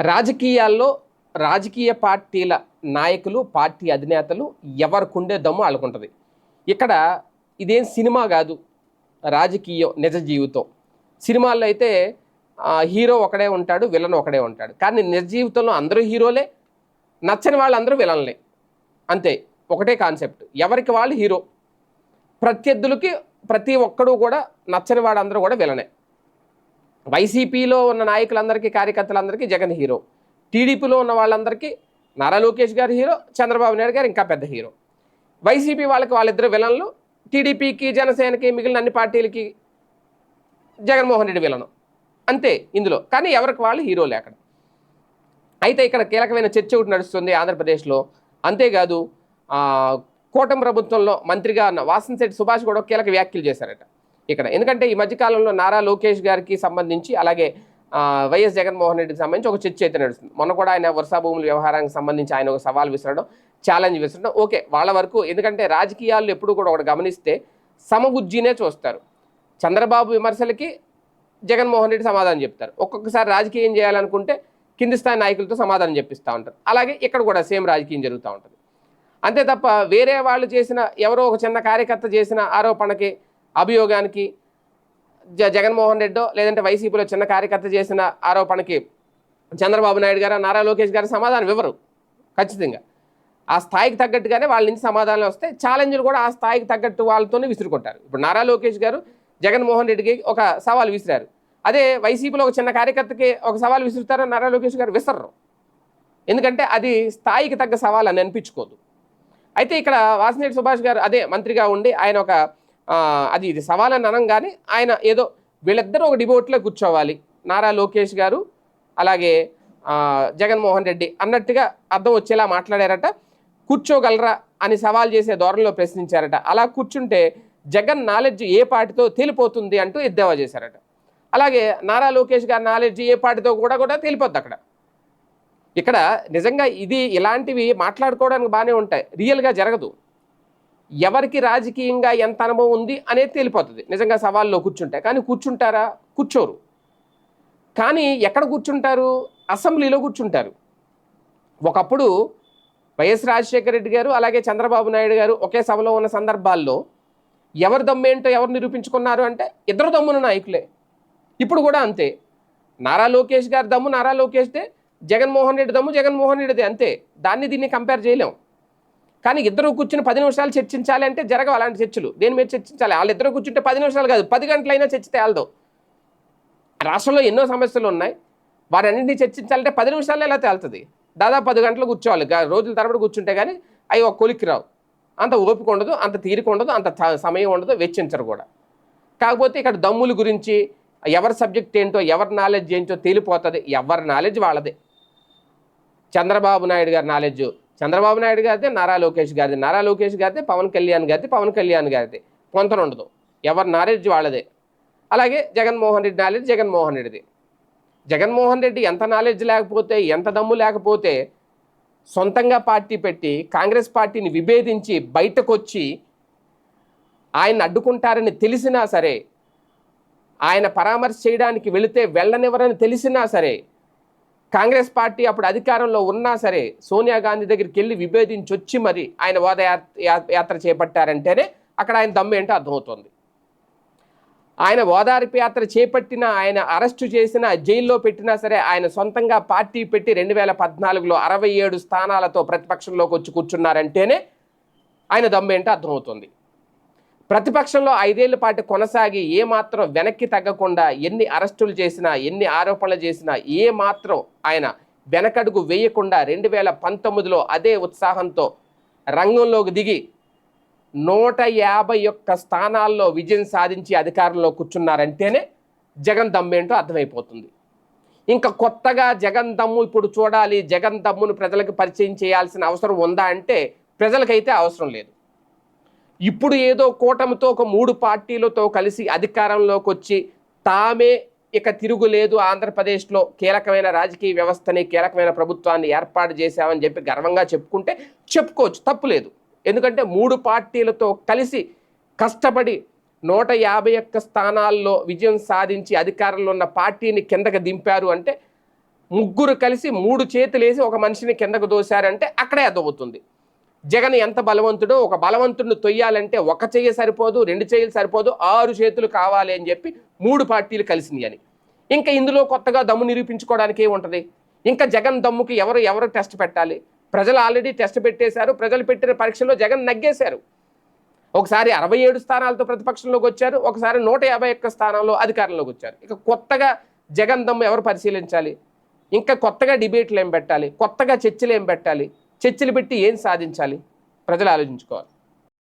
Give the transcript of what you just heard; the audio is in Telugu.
రాజకీయాల్లో రాజకీయ పార్టీల నాయకులు పార్టీ అధినేతలు ఎవరికుండే దమ్ము వాళ్ళకుంటుంది. ఇక్కడ ఇదేం సినిమా కాదు రాజకీయం నిజ జీవితం. సినిమాల్లో అయితే హీరో ఒకడే ఉంటాడు విలన్ ఒకడే ఉంటాడు. కానీ నిజ జీవితంలో అందరూ హీరోలే నచ్చని వాళ్ళందరూ విలన్లే. అంతే ఒకటే కాన్సెప్ట్. ఎవరికి వాళ్ళు హీరో. ప్రత్యర్థులకి ప్రతి ఒక్కడు కూడా నచ్చని వాడందరూ కూడా విలనే. వైసీపీలో ఉన్న నాయకులందరికీ కార్యకర్తలందరికీ జగన్ హీరో. టీడీపీలో ఉన్న వాళ్ళందరికీ నారా లోకేష్ గారు హీరో చంద్రబాబు నాయుడు గారు ఇంకా పెద్ద హీరో. వైసీపీ వాళ్ళకి వాళ్ళిద్దరు విలన్లు టీడీపీకి జనసేనకి మిగిలిన అన్ని పార్టీలకి జగన్మోహన్ రెడ్డి విలను. అంతే ఇందులో. కానీ ఎవరికి వాళ్ళు హీరోలు అక్కడ అయితే ఇక్కడ కీలకమైన చర్చ ఒకటి నడుస్తుంది ఆంధ్రప్రదేశ్లో. అంతేకాదు కూటమి ప్రభుత్వంలో మంత్రిగా ఉన్న వాసంశెట్టి సుభాష్ కూడా కీలక వ్యాఖ్యలు చేశారట. ఇక్కడ. ఎందుకంటే ఈ మధ్యకాలంలో నారా లోకేష్ గారికి సంబంధించి అలాగే వైఎస్ జగన్మోహన్ రెడ్డికి సంబంధించి ఒక చర్చ అయితే నడుస్తుంది. మొన్న కూడా ఆయన వర్షా భూముల వ్యవహారానికి సంబంధించి ఆయన ఒక సవాల్ విసరడం ఛాలెంజ్ విసరడం. ఓకే వాళ్ళ వరకు ఎందుకంటే రాజకీయాల్లో ఎప్పుడు కూడా ఒకటి గమనిస్తే సమబుజ్జినే చూస్తారు. చంద్రబాబు విమర్శలకి జగన్మోహన్ రెడ్డి సమాధానం చెప్తారు. ఒక్కొక్కసారి రాజకీయం చేయాలనుకుంటే కింది స్థాయి నాయకులతో సమాధానం చెప్పిస్తూ ఉంటారు. అలాగే ఇక్కడ కూడా సేమ్ రాజకీయం జరుగుతూ ఉంటుంది. అంతే తప్ప వేరే వాళ్ళు చేసిన ఎవరో ఒక చిన్న కార్యకర్త చేసిన ఆరోపణకి అభియోగానికి జ జగన్మోహన్ రెడ్డో లేదంటే వైసీపీలో చిన్న కార్యకర్త చేసిన ఆరోపణకి చంద్రబాబు నాయుడు గారు నారా లోకేష్ గారు సమాధానం ఇవ్వరు. ఖచ్చితంగా. ఆ స్థాయికి తగ్గట్టుగానే వాళ్ళ నుంచి సమాధానాలు వస్తే ఛాలెంజ్లు కూడా ఆ స్థాయికి తగ్గట్టు వాళ్ళతోనే విసురుకుంటారు. ఇప్పుడు నారా లోకేష్ గారు జగన్మోహన్ రెడ్డికి ఒక సవాల్ విసిరారు. అదే వైసీపీలో ఒక చిన్న కార్యకర్తకి ఒక సవాల్ విసురుతారో నారా లోకేష్ గారు విసరరు. ఎందుకంటే అది స్థాయికి తగ్గ సవాల్ అని అనిపించుకోదు. అయితే ఇక్కడ వాసినేటి సుభాష్ గారు అదే మంత్రిగా ఉండి ఆయన ఒక అది ఇది సవాల్ అని అనగానే ఆయన ఏదో వీళ్ళిద్దరూ ఒక డిబోట్లో కూర్చోవాలి. నారా లోకేష్ గారు అలాగే జగన్మోహన్ రెడ్డి అన్నట్టుగా అర్థం వచ్చేలా మాట్లాడారట. కూర్చోగలరా అని సవాల్ చేసే ధోరణిలో ప్రశ్నించారట. అలా కూర్చుంటే జగన్ నాలెడ్జ్ ఏ పాటితో తేలిపోతుంది అంటూ ఎద్దేవా చేశారట. అలాగే నారా లోకేష్ గారి నాలెడ్జ్ ఏ పాటితో కూడా కూడా తేలిపోద్ది అక్కడ. ఇక్కడ నిజంగా ఇది ఇలాంటివి మాట్లాడుకోవడానికి బాగానే ఉంటాయి. రియల్గా జరగదు. ఎవరికి రాజకీయంగా ఎంత అనుభవం ఉంది అనేది తేలిపోతుంది. నిజంగా సవాల్లో కూర్చుంటే. కానీ కూర్చుంటారా? కూర్చోరు. కానీ ఎక్కడ కూర్చుంటారు? అసెంబ్లీలో కూర్చుంటారు. ఒకప్పుడు వైఎస్ రాజశేఖర రెడ్డి గారు అలాగే చంద్రబాబు నాయుడు గారు ఒకే సభలో ఉన్న సందర్భాల్లో ఎవరి దమ్మేంటో ఎవరు నిరూపించుకున్నారు అంటే ఇద్దరు దమ్మున నాయకులే. ఇప్పుడు కూడా అంతే. నారా లోకేష్ గారి దమ్ము నారా లోకేష్దే. జగన్మోహన్ రెడ్డి దమ్ము జగన్మోహన్ రెడ్డిదే అంతే. దాన్ని దీన్ని కంపేర్ చేయలేం. కానీ ఇద్దరు కూర్చుని పది నిమిషాలు చర్చించాలి అంటే జరగవు అలాంటి చర్చలు. దేని మీద చర్చించాలి? వాళ్ళిద్దరు కూర్చుంటే పది నిమిషాలు కాదు పది గంటలైనా చర్చ తేలదు రాష్ట్రంలో ఎన్నో సమస్యలు ఉన్నాయి. వారన్నింటినీ చర్చించాలంటే పది నిమిషాలు ఎలా తేలుతుంది? దాదాపు పది గంటలు కూర్చోవాలి. రోజుల తరబడి కూర్చుంటే కానీ అవి ఒక కొలిక్కి రావు. అంత ఓపిక ఉండదు అంత తీరిక ఉండదు అంత త- సమయం ఉండదు వెచ్చించరు కూడా. కాకపోతే ఇక్కడ దమ్ముల గురించి ఎవరి సబ్జెక్ట్ ఏంటో ఎవరి నాలెడ్జ్ ఏంటో తేలిపోతుంది. ఎవరి నాలెడ్జ్ వాళ్ళదే. చంద్రబాబు నాయుడు గారి నాలెడ్జ్ చంద్రబాబు నాయుడు గారిదే నారా లోకేష్ గారిది. నారా లోకేష్ గారిదే పవన్ కళ్యాణ్ గారిది పవన్ కళ్యాణ్ గారిది. పొంతన ఉండదు. ఎవరి నాలెడ్జ్ వాళ్ళదే. అలాగే జగన్మోహన్ రెడ్డి నాలెడ్జ్ జగన్మోహన్ రెడ్డిది. జగన్మోహన్ రెడ్డి ఎంత నాలెడ్జ్ లేకపోతే ఎంత దమ్ము లేకపోతే సొంతంగా పార్టీ పెట్టి కాంగ్రెస్ పార్టీని విభేదించి బయటకొచ్చి ఆయన అడ్డుకుంటారని తెలిసినా సరే ఆయన పరామర్శ చేయడానికి వెళితే వెళ్ళనివ్వరని తెలిసినా సరే కాంగ్రెస్ పార్టీ అప్పుడు అధికారంలో ఉన్నా సరే సోనియా గాంధీ దగ్గరికి వెళ్ళి విభేదించి వచ్చి మరి ఆయన వాద యాత్ర చేపట్టారంటేనే అక్కడ ఆయన దమ్ము ఏంటో అర్థమవుతుంది. ఆయన ఓదార్పు యాత్ర చేపట్టిన ఆయన అరెస్టు చేసిన జైల్లో పెట్టినా సరే ఆయన సొంతంగా పార్టీ పెట్టి రెండు వేల పద్నాలుగులో అరవై ఏడు స్థానాలతో ప్రతిపక్షంలోకి వచ్చి కూర్చున్నారంటేనే ఆయన దమ్మేంటో అర్థమవుతుంది. ప్రతిపక్షంలో ఐదేళ్ళ పాటు కొనసాగి ఏ మాత్రం వెనక్కి తగ్గకుండా ఎన్ని అరెస్టులు చేసినా ఎన్ని ఆరోపణలు చేసినా ఏ మాత్రం ఆయన వెనకడుగు వేయకుండా రెండు వేల పంతొమ్మిదిలో అదే ఉత్సాహంతో రంగంలోకి దిగి నూట యాభై ఒక్క స్థానాల్లో విజయం సాధించి అధికారంలో కూర్చున్నారంటేనే జగన్ దమ్మేంటో అర్థమైపోతుంది. ఇంకా కొత్తగా జగన్ దమ్ము ఇప్పుడు చూడాలి జగన్ దమ్మును ప్రజలకు పరిచయం చేయాల్సిన అవసరం ఉందా అంటే ప్రజలకైతే అవసరం లేదు. ఇప్పుడు ఏదో కూటమితో ఒక మూడు పార్టీలతో కలిసి అధికారంలోకి వచ్చి తామే ఇక తిరుగులేదు ఆంధ్రప్రదేశ్లో కీలకమైన రాజకీయ వ్యవస్థని కీలకమైన ప్రభుత్వాన్ని ఏర్పాటు చేశామని చెప్పి గర్వంగా చెప్పుకుంటే చెప్పుకోవచ్చు. తప్పులేదు ఎందుకంటే మూడు పార్టీలతో కలిసి కష్టపడి నూట యాభై ఒక్క స్థానాల్లో విజయం సాధించి అధికారంలో ఉన్న పార్టీని కిందకి దింపారు అంటే ముగ్గురు కలిసి మూడు చేతులేసి ఒక మనిషిని కిందకు దోశారంటే అక్కడే అర్థమవుతుంది. జగన్ ఎంత బలవంతుడో ఒక బలవంతుడిని తొయ్యాలంటే ఒక చెయ్యి సరిపోదు రెండు చెయ్యలు సరిపోదు ఆరు చేతులు కావాలి అని చెప్పి మూడు పార్టీలు కలిసినాయి అని. ఇంకా ఇందులో కొత్తగా దమ్ము నిరూపించుకోవడానికి ఏముంటుంది? ఇంకా జగన్ దమ్ముకి ఎవరు ఎవరు టెస్ట్ పెట్టాలి? ప్రజలు ఆల్రెడీ టెస్ట్ పెట్టేశారు ప్రజలు పెట్టిన పరీక్షలో జగన్ నగ్గేశారు. ఒకసారి అరవై ఏడు స్థానాలతో ప్రతిపక్షంలోకి వచ్చారు ఒకసారి నూట యాభై ఒక్క స్థానంలో అధికారంలోకి వచ్చారు. ఇక కొత్తగా జగన్ దమ్ము ఎవరు పరిశీలించాలి? ఇంకా కొత్తగా డిబేట్లు ఏం పెట్టాలి? కొత్తగా చర్చలు ఏం పెట్టాలి? చర్చలు పెట్టి ఏం సాధించాలి? ప్రజలు ఆలోచించుకోవాలి.